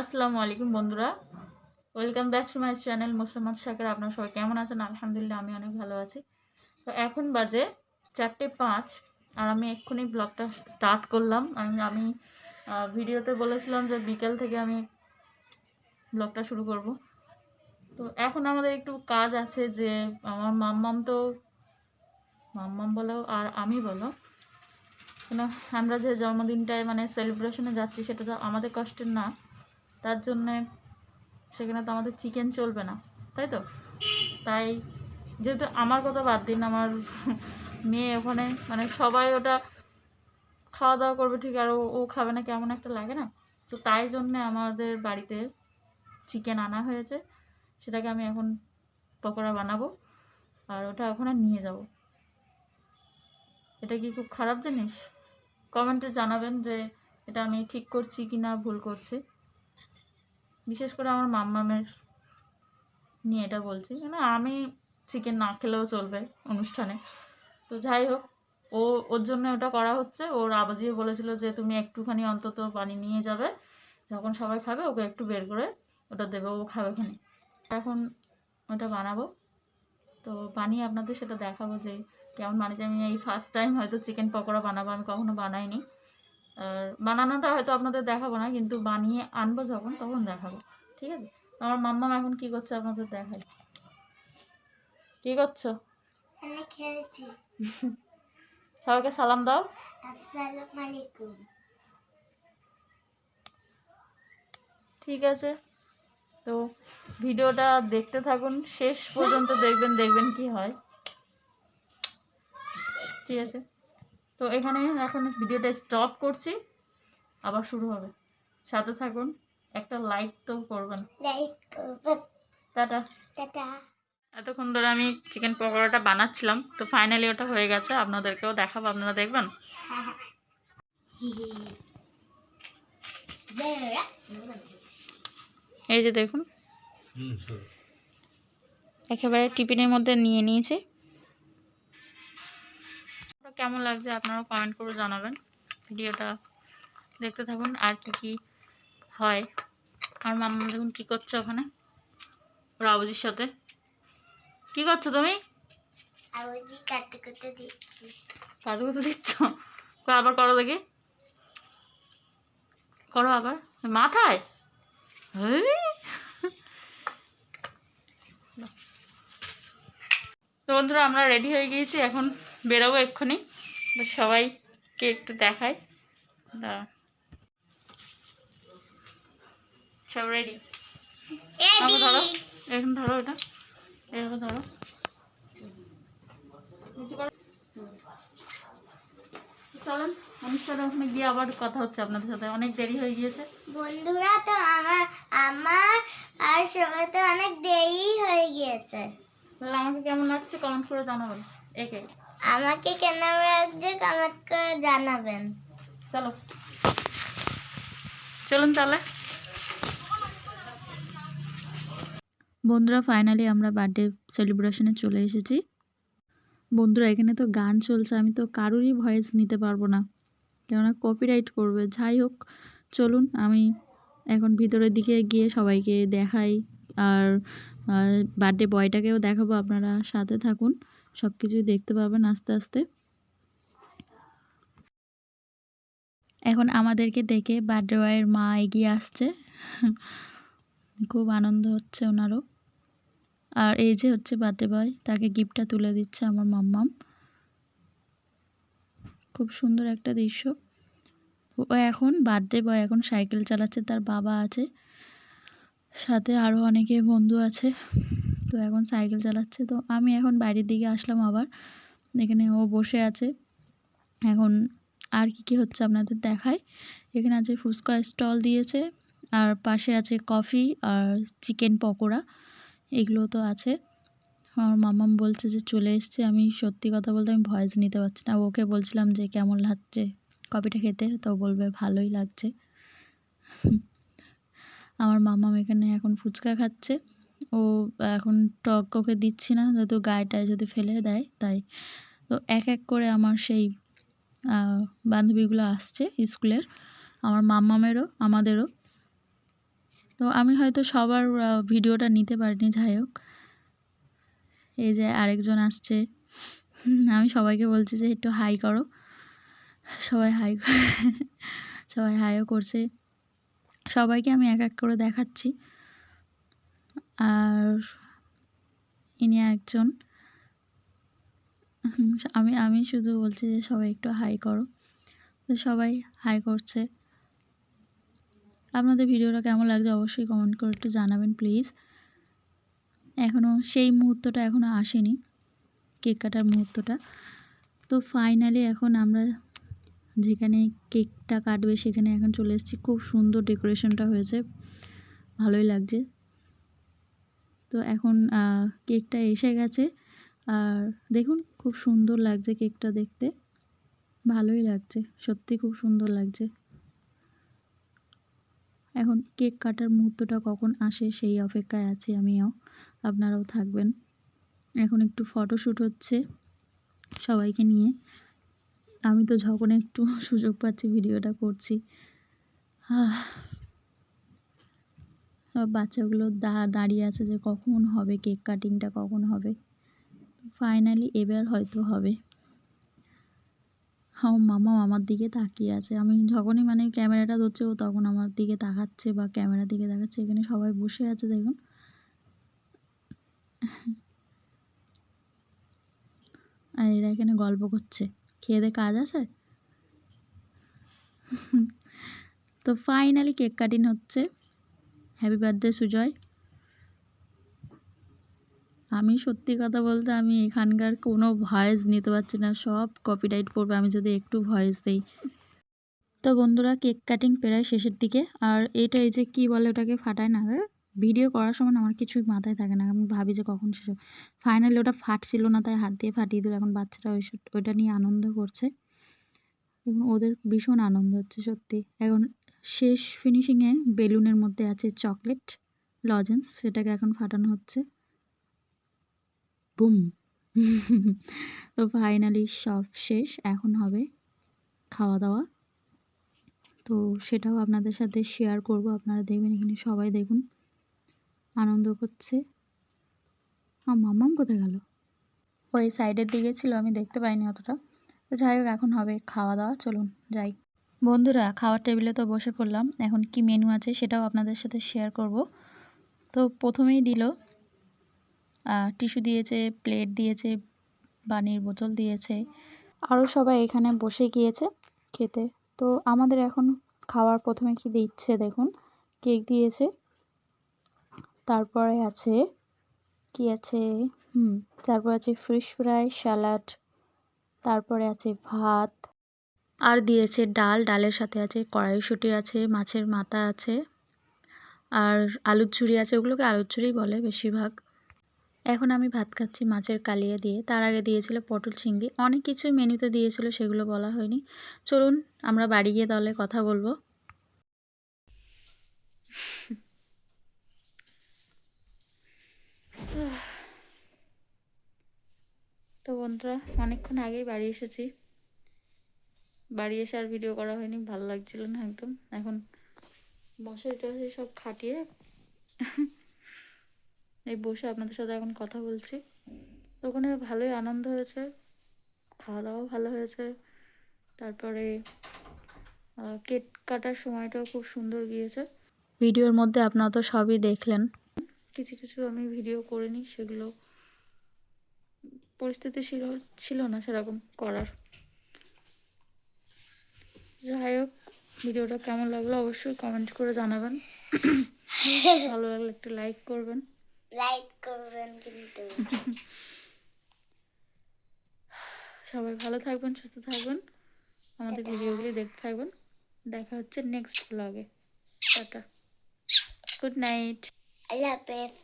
আসসালামু আলাইকুম বন্ধুরা। Welcome back to my channel মুসলমান শাকের। আপনার সবাই কেমন আছেন? আলহামদুলিল্লাহ, আমি অনেক ভালো আছি। তো এখন বাজে চারটে পাঁচ, আর আমি এক্ষুনি ব্লগটা স্টার্ট করলাম। আমি আমি ভিডিওতে বলেছিলাম যে বিকেল থেকে আমি ব্লগটা শুরু করব। তো এখন আমাদের একটু কাজ আছে যে আমার মাম্মাম তো, মাম্মাম বলো আর আমি বলো। কেন? আমরা যে জন্মদিনটায় মানে সেলিব্রেশনে যাচ্ছি, সেটা তো আমাদের কষ্টের না। তার জন্যে সেখানে তো আমাদের চিকেন চলবে না, তাই তো? তাই যেহেতু আমার কথা বাদ দিন, আমার মেয়ে ওখানে মানে সবাই ওটা খাওয়া দাওয়া করবে ঠিক, আর ও- খাবে না, কেমন একটা লাগে না? তো তাই জন্যে আমাদের বাড়িতে চিকেন আনা হয়েছে, সেটাকে আমি এখন পকোড়া বানাবো, আর ওটা ওখানে নিয়ে যাব। এটা কি খুব খারাপ জিনিস? কমেন্টে জানাবেন যে এটা আমি ঠিক করছি কি না ভুল করছি। বিশেষ করে আমার মাম্মামের নিয়ে এটা বলছি। কেন আমি চিকেন না খেলেও চলবে অনুষ্ঠানে। তো যাই হোক, ও, ওর জন্য ওটা করা হচ্ছে। ওর আবাজিও বলেছিল যে তুমি একটুখানি অন্তত পানি নিয়ে যাবে। যখন সবাই খাবে, ওকে একটু বের করে ওটা দেবে, ও খাবে ওখানে। এখন ওটা বানাবো। তো বানিয়ে আপনাদের সেটা দেখাবো যে কেমন মানে বানিয়েছি। আমি এই ফার্স্ট টাইম হয়তো চিকেন পকোড়া বানাবো, আমি কখনো বানাইনি। আর বানানোটা হয়তো আপনাদের দেখাবো না কিন্তু বানিয়ে আনব যখন তখন দেখাবো। ঠিক আছে? আমার মাম্মাম এখন কি করছে আপনাদের দেখাই। কি করছ? সবাইকে সালাম দাও। আসসালামু আলাইকুম ঠিক আছে? তো ভিডিওটা দেখতে থাকুন শেষ পর্যন্ত দেখবেন দেখবেন কি হয়। ঠিক আছে? তো এখানে এখন ভিডিওটা স্টপ করছি। আবার শুরু হবে। সাথে থাকুন। একটা লাইক তো করবেন। লাইক করবেন। টাটা। টাটা। এতক্ষণ ধরে আমি চিকেন পকোড়াটা বানাচ্ছিলাম। তো ফাইনালি ওটা হয়ে গেছে। আপনাদেরকেও দেখাবো। আপনারা দেখবেন? এই যে দেখুন। একেবারে টিফিনের মধ্যে নিয়ে নিয়েছি। কেমন লাগছে আপনারা কমেন্ট করে জানাবেন। ভিডিওটা দেখতে থাকুন আর কি কি হয়। আর মাম্মা দেখুন কী করছে ওখানে ওর আবুজির সাথে। কি করছ তুমি? কাজু কুচু দিচ্ছ। আবার করো দেখি। করো আবার। মাথায়। তো বন্ধুরা আমরা রেডি হয়ে গিয়েছি এখন। বেরোবো এক্ষুনি। সবাইকে একটু দেখাই। সব রেডি আমাকে ধরো। এখন ধরো এটা এভাবে ধরো। চলেন অনুষ্ঠানে ওখানে গিয়ে আবার কথা হচ্ছে আপনাদের সাথে। অনেক দেরি হয়ে গিয়েছে। বন্ধুরা তো আমার আমার আর সবাই তো অনেক দেরি হয়ে গিয়েছে। তাহলে আমাকে কেমন লাগছে? কমেন্ট করে জানাবেন। একে। আমাকে কেন লাগছে কমেন্ট করে জানাবেন? চলো। চলুন তাহলে। বন্ধুরা ফাইনালি আমরা বার্থডে সেলিব্রেশনে চলে এসেছি। বন্ধুরা এখানে তো গান চলছে আমি তো কারোরই ভয়েস নিতে পারব না। কেননা কপিরাইট করবে যাই হোক চলুন আমি এখন ভিতরের দিকে গিয়ে সবাইকে দেখাই। আর বার্থডে বয়টাকেও দেখাবো আপনারা সাথে থাকুন। সব কিছুই দেখতে পাবেন আস্তে আস্তে। এখন আমাদেরকে দেখে বার্থডে বয়ের মা এগিয়ে আসছে। খুব আনন্দ হচ্ছে ওনারও। আর এই যে হচ্ছে বার্থডে বয় তাকে গিফটটা তুলে দিচ্ছে আমার মাম্মাম। খুব সুন্দর একটা দৃশ্য। ও এখন বার্থডে বয় এখন সাইকেল চালাচ্ছে, তার বাবা আছে। সাথে আরও অনেকে বন্ধু আছে। তো এখন সাইকেল চালাচ্ছে। তো আমি এখন বাইরের দিকে আসলাম আবার। এখানে ও বসে আছে। এখন আর কি কি হচ্ছে আপনাদের দেখায় এখানে আছে ফুচকা স্টল দিয়েছে। আর পাশে আছে কফি আর চিকেন পকোড়া। এগুলো তো আছে। আমার মামাম বলছে যে চলে এসছে। আমি সত্যি কথা বলতে আমি ভয়েস নিতে পারছি না। ওকে বলছিলাম যে কেমন লাগছে কফিটা খেতে? তো বলবে ভালোই লাগছে। আমার মামাম এখানে এখন ফুচকা খাচ্ছে। ও এখন টক ওকে দিচ্ছি না, যেহেতু গায়েটায় যদি ফেলে দেয় তাই। তো এক এক করে আমার সেই বান্ধবীগুলো আসছে স্কুলের, আমার মাম্মামেরও আমাদেরও। তো আমি হয়তো সবার ভিডিওটা নিতে পারিনি, যাই হোক। এই যে আরেকজন আসছে। আমি সবাইকে বলছি যে একটু হাই করো। সবাই হাই সবাই হাইও করছে। সবাইকে আমি এক এক করে দেখাচ্ছি। আর ইনি একজন। আমি আমি শুধু বলছি যে সবাই একটু হাই করো। তো সবাই হাই করছে। আপনাদের ভিডিওটা কেমন লাগছে অবশ্যই কমেন্ট করে একটু জানাবেন প্লিজ এখনও সেই মুহূর্তটা এখনও আসেনি, কেক কাটার মুহূর্তটা। তো ফাইনালি এখন আমরা যেখানে কেকটা কাটবে সেখানে এখন চলে এসেছি। খুব সুন্দর ডেকোরেশনটা হয়েছে। ভালোই লাগছে। তো এখন কেকটা এসে গেছে। আর দেখুন, খুব সুন্দর লাগছে কেকটা দেখতে। ভালোই লাগছে, সত্যি খুব সুন্দর লাগছে। এখন কেক কাটার মুহূর্তটা কখন আসে সেই অপেক্ষায় আছি আমিও, আপনারাও থাকবেন। এখন একটু ফটোশ্যুট হচ্ছে সবাইকে নিয়ে। আমি তো যখন একটু সুযোগ পাচ্ছি, ভিডিওটা করছি। বাচ্চাগুলো দা- দাঁড়িয়ে আছে যে কখন হবে কেক কাটিংটা, কখন হবে। ফাইনালি এবার হয়তো হবে। আমার মামা আমার দিকে তাকিয়ে আছে। আমি যখনই মানে ক্যামেরাটা ধরছে, ও তখন আমার দিকে তাকাচ্ছে বা ক্যামেরার দিকে তাকাচ্ছে। এখানে সবাই বসে আছে, দেখুন। আর এরা এখানে গল্প করছে। খেয়ে দিয়ে কাজ আছে? তো ফাইনালি কেক কাটিং হচ্ছে। হ্যাপি বার্থডে সুজয় আমি সত্যি কথা বলতে আমি এখানকার কোনো ভয়েস নিতে পারছি না, সব কপিরাইট পড়বে, আমি যদি একটু ভয়েস দেই। তো বন্ধুরা কেক কাটিং প্রায় শেষের দিকে, আর এটা এই যে কি বলে ওটাকে ফাটায় না ভিডিও করার সময় আমার কিছুই মাথায় থাকে না, আমি ভাবি যে কখন শেষ ফাইনালি ওটা ফাটছিল না, তাই হাত দিয়ে ফাটিয়ে দিল, এখন বাচ্চারা ওই ওইটা নিয়ে আনন্দ করছে। ওদের ভীষণ আনন্দ হচ্ছে সত্যি। এখন শেষ ফিনিশিংয়ে বেলুনের মধ্যে আছে চকলেট, লজেন্স, সেটাকে এখন ফাটানো হচ্ছে। বুম। তো ফাইনালি সব শেষ, এখন হবে খাওয়া দাওয়া তো সেটাও আপনাদের সাথে শেয়ার করব, আপনারা দেখবেন এখানে সবাই দেখুন, আনন্দ করছে। আমার মামাম কোথায় গেল? ওই সাইডের দিকে ছিল, আমি দেখতে পাইনি অতটা। তো যাই হোক, এখন হবে খাওয়া দাওয়া চলুন, যাই। বন্ধুরা, খাওয়ার টেবিলে তো বসে পড়লাম। এখন কি মেনু আছে সেটাও আপনাদের সাথে শেয়ার করব। তো প্রথমেই দিল টিস্যু দিয়েছে, প্লেট দিয়েছে পানির বোতল দিয়েছে। আরও সবাই এখানে বসে গিয়েছে খেতে। তো আমাদের এখন খাওয়ার প্রথমে কি দিচ্ছে দেখুন। কেক দিয়েছে। তারপরে আছে, কি আছে? হুম, তারপর আছে ফিশ ফ্রাই স্যালাড তারপরে আছে ভাত। আর দিয়েছে ডাল, ডালের সাথে আছে কড়াইশুঁটি আছে, মাছের মাথা আছে, আর আলুর ঝুড়ি আছে, ওগুলোকে আলুর ঝুড়িই বলে বেশিরভাগ। এখন আমি ভাত খাচ্ছি মাছের কালিয়া দিয়ে। তার আগে দিয়েছিল পটল চিংড়ি অনেক কিছুই মেনুতে দিয়েছিল, সেগুলো বলা হয়নি। চলুন, আমরা বাড়ি গিয়ে তাহলে কথা বলব। তো বন্ধুরা, অনেকক্ষণ আগেই বাড়ি এসেছি। বাড়ি এসে আর ভিডিও করা হয়নি ভালো লাগছিল না একদম। এখন মশারি টশারি সব খাটিয়ে এই বসে আপনাদের সাথে এখন কথা বলছি। ওখানে ভালোই আনন্দ হয়েছে খাওয়া দাওয়াও ভালো হয়েছে। তারপরে কেক কাটার সময়টাও খুব সুন্দর গিয়েছে। ভিডিওর মধ্যে আপনারা তো সবই দেখলেন। কিছু কিছু আমি ভিডিও করিনি সেগুলো পরিস্থিতি ছিল ছিল না সেরকম করার। যাই হোক ভিডিওটা কেমন লাগল অবশ্যই কমেন্ট করে জানাবেন। ভালো লাগলে একটু লাইক করবেন। লাইক করবেন কিন্তু। সবাই ভালো থাকবেন সুস্থ থাকবেন। আমাদের ভিডিওগুলি দেখতে থাকবেন। দেখা হচ্ছে নেক্সট ব্লগে টাটা। গুড নাইট আল্লাহ হাফেজ